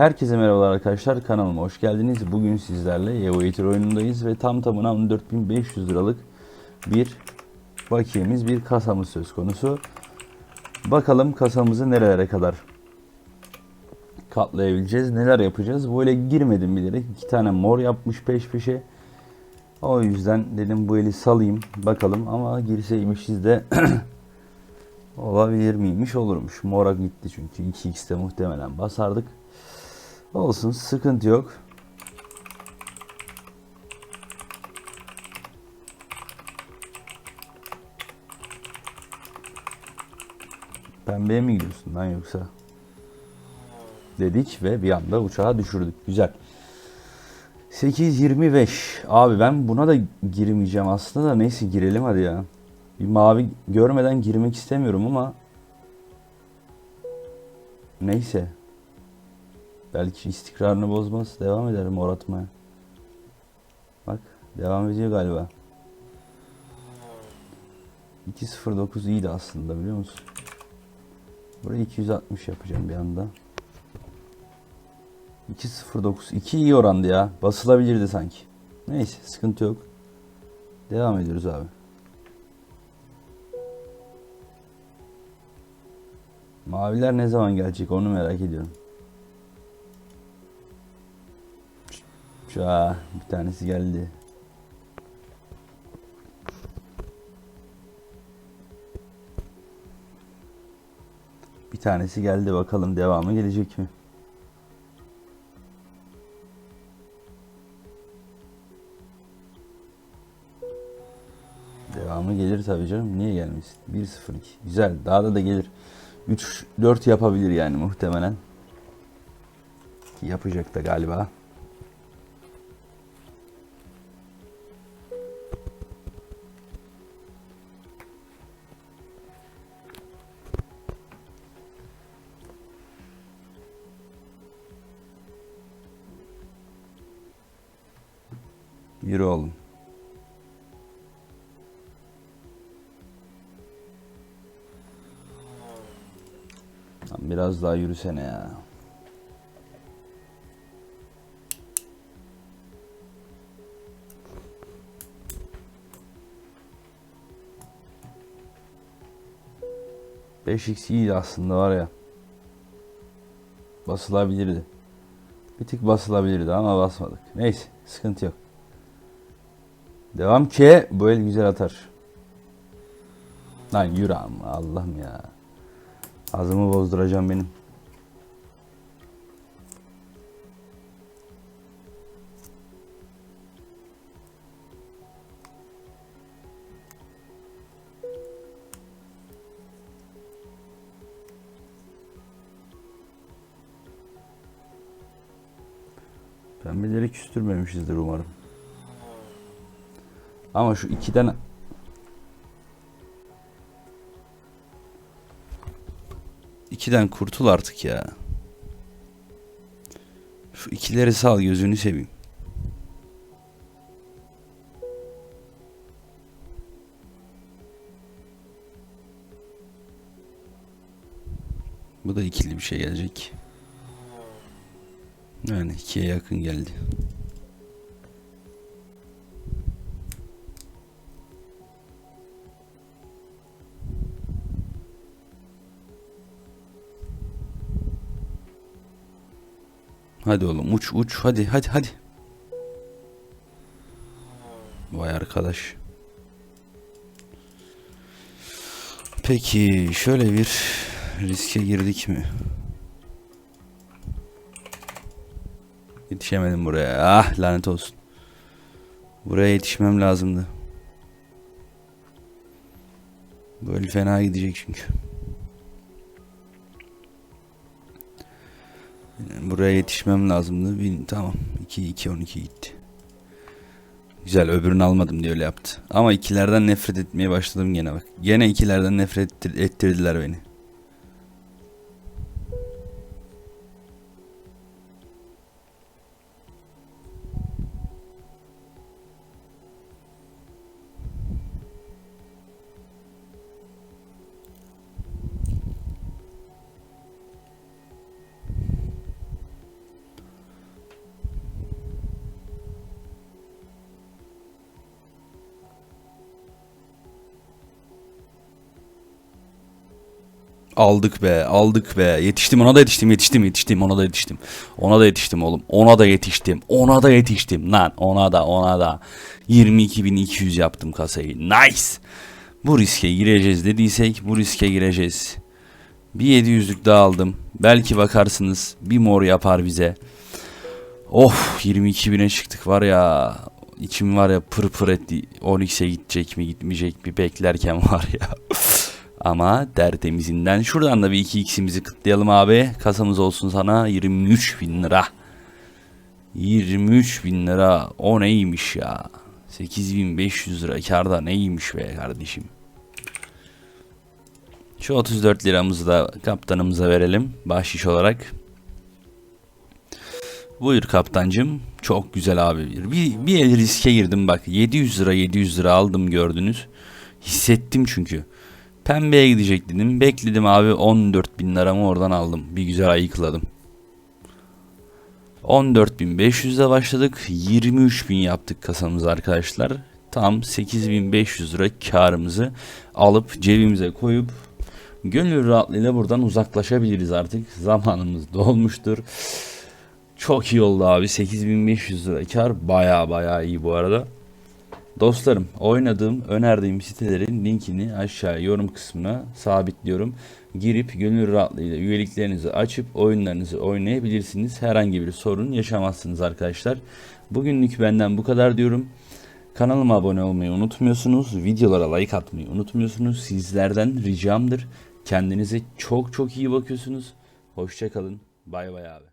Herkese merhabalar arkadaşlar kanalıma hoş geldiniz. Bugün sizlerle Evo Eater oyunundayız ve tam tamına 14.500 liralık bir bakiyemiz bir kasamız söz konusu. Bakalım kasamızı nerelere kadar katlayabileceğiz, neler yapacağız. Böyle girmedim bilerek iki tane mor yapmış peş peşe. O yüzden dedim bu eli salayım bakalım ama girseymişiz de olabilir miymiş olurmuş. Mora gitti çünkü 2x'te muhtemelen basardık. Olsun sıkıntı yok. Pembeye mi gidiyorsun lan yoksa? Dedik ve bir anda uçağa düşürdük. Güzel. 8.25. Abi ben buna da girmeyeceğim aslında da neyse girelim hadi ya. Bir mavi görmeden girmek istemiyorum ama neyse. Belki istikrarını bozmaz. Devam eder mor atmaya. Bak devam ediyor galiba. 2.09 iyiydi aslında biliyor musun? Buraya 260 yapacağım bir anda. 2.09 2 iyi orandı ya. Basılabilirdi sanki. Neyse sıkıntı yok. Devam ediyoruz abi. Maviler ne zaman gelecek onu merak ediyorum. Aa, bir tanesi geldi. Bir tanesi geldi bakalım devamı gelecek mi? Tabii canım. Niye gelmesin? 1-0-2. Güzel. Daha da da gelir. 3-4 yapabilir yani muhtemelen. Yapacak da galiba. Yürü oğlum. Biraz daha yürüsene ya. Beş x iyiydi aslında var ya. Basılabilirdi. Bir tık basılabilirdi ama basmadık. Neyse sıkıntı yok. Devam ki bu el güzel atar. Lan yürü ama Allah'ım ya. Ağzımı bozduracağım benim. Pembeleri küstürmemişizdir umarım. Ama şu ikiden ikiden kurtul artık ya. Şu ikileri sal gözünü seveyim. Bu da ikili bir şey gelecek. Yani ikiye yakın geldi. Hadi oğlum uç uç hadi hadi hadi. Vay arkadaş. Peki şöyle bir riske girdik mi? Yetişemedim buraya. Ah lanet olsun. Buraya yetişmem lazımdı. Böyle fena gidecek çünkü. Buraya yetişmem lazımdı. Bir, tamam. 2 2 12 gitti. Güzel öbürünü almadım diye öyle yaptı. Ama ikilerden nefret etmeye başladım gene bak. Gene ikilerden nefret ettir- ettirdiler beni. Aldık be aldık be. Yetiştim ona da yetiştim yetiştim yetiştim. Ona da yetiştim. Ona da yetiştim oğlum. Ona da yetiştim. Ona da yetiştim. Lan ona da ona da. 22.200 yaptım kasayı. Nice! Bu riske gireceğiz dediysek bu riske gireceğiz. Bir 700'lük daha aldım. Belki bakarsınız bir mor yapar bize. Of 22.000'e çıktık var ya. İçim var ya pır pır etti. 12'se gidecek mi gitmeyecek mi? Beklerken var ya ama tertemizinden şuradan da bir 2x'imizi kıtlayalım abi. Kasamız olsun sana 23 bin lira. 23 bin lira o neymiş ya. 8500 lira karda neymiş be kardeşim. Şu 34 liramızı da kaptanımıza verelim bahşiş olarak. Buyur kaptancım. Çok güzel abi. Bir, bir el riske girdim bak. 700 lira 700 lira aldım gördünüz. Hissettim çünkü. Pembeye gidecek dedim. Bekledim abi 14 bin liramı oradan aldım. Bir güzel ayıkladım. 14.500'de başladık. 23.000 yaptık kasamızı arkadaşlar. Tam 8.500 lira karımızı alıp cebimize koyup gönül rahatlığıyla buradan uzaklaşabiliriz artık. Zamanımız dolmuştur. Çok iyi oldu abi. 8500 lira kar. Baya baya iyi bu arada. Dostlarım oynadığım, önerdiğim sitelerin linkini aşağıya yorum kısmına sabitliyorum. Girip gönül rahatlığıyla üyeliklerinizi açıp oyunlarınızı oynayabilirsiniz. Herhangi bir sorun yaşamazsınız arkadaşlar. Bugünlük benden bu kadar diyorum. Kanalıma abone olmayı unutmuyorsunuz. Videolara like atmayı unutmuyorsunuz. Sizlerden ricamdır. Kendinize çok çok iyi bakıyorsunuz. Hoşçakalın. Bay bay abi.